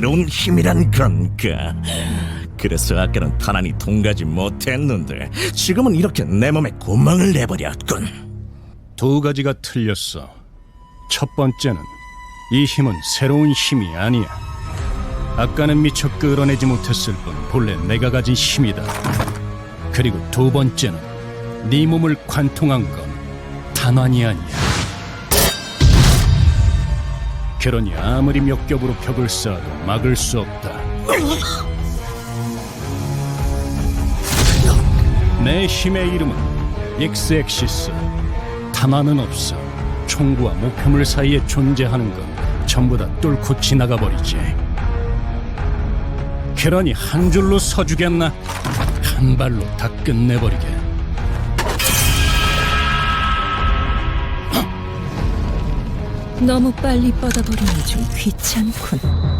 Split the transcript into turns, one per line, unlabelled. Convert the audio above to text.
새로운 힘이란 건가? 그래서 아까는 탄환이 통과하지 못했는데 지금은 이렇게 내 몸에 구멍을 내버렸군.
두 가지가 틀렸어. 첫 번째는 이 힘은 새로운 힘이 아니야. 아까는 미처 끌어내지 못했을 뿐 본래 내가 가진 힘이다. 그리고 두 번째는 네 몸을 관통한 건 탄환이 아니야. 그러니 아무리 몇 겹으로 벽을 쌓아도 막을 수 없다. 내 힘의 이름은 익스엑시스. 탄환은 없어. 총구와 목표물 사이에 존재하는 건 전부 다 뚫고 지나가 버리지. 그러니 한 줄로 서주겠나? 한 발로 다 끝내버리게.
너무 빨리 뻗어버리니 좀 귀찮군.